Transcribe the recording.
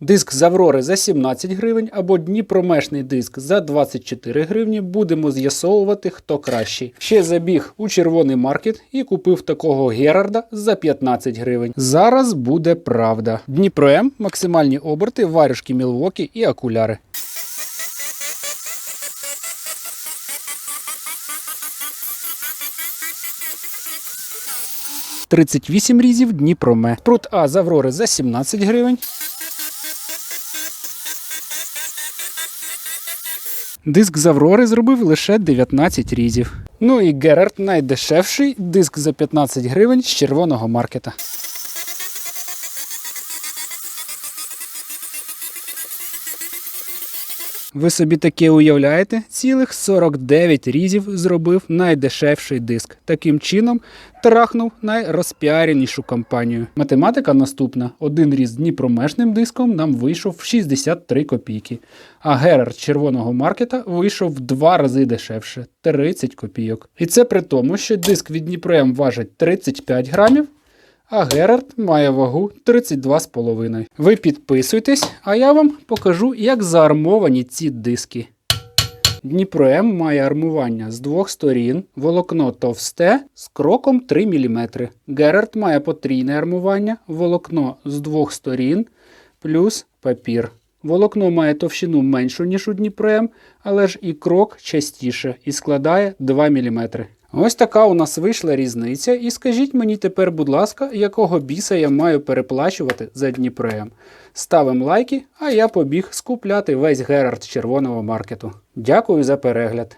Диск з Аврори за 17 гривень або Дніпромешний диск за 24 гривні. Будемо з'ясовувати, хто кращий. Ще забіг у червоний маркет і купив такого Герарда за 15 гривень. Зараз буде правда. Дніпро М, максимальні оберти, варюшки Мілвокі і окуляри. «38 різів Дніпроме. Прут А з Аврори за 17 гривень. Диск з Аврори зробив лише 19 різів. Ну і Герард найдешевший диск за 15 гривень з червоного маркета. Ви собі таке уявляєте? Цілих 49 різів зробив найдешевший диск. Таким чином трахнув найрозпіаренішу компанію. Математика наступна: один різ з Дніпромешним диском нам вийшов в 63 копійки, а Герард червоного маркета вийшов в два рази дешевше 30 копійок. І це при тому, що диск від Дніпром важить 35 грамів. А Герард має вагу 32,5. Ви підписуйтесь, а я вам покажу, як заармовані ці диски. Дніпро М має армування з двох сторін, волокно товсте з кроком 3 мм. Герард має потрійне армування, волокно з двох сторін плюс папір. Волокно має товщину меншу, ніж у Дніпро М, але ж і крок частіше і складає 2 мм. Ось така у нас вийшла різниця. І скажіть мені тепер, будь ласка, якого біса я маю переплачувати за Дніпром. Ставимо лайки, а я побіг скупляти весь Герард червоного маркету. Дякую за перегляд.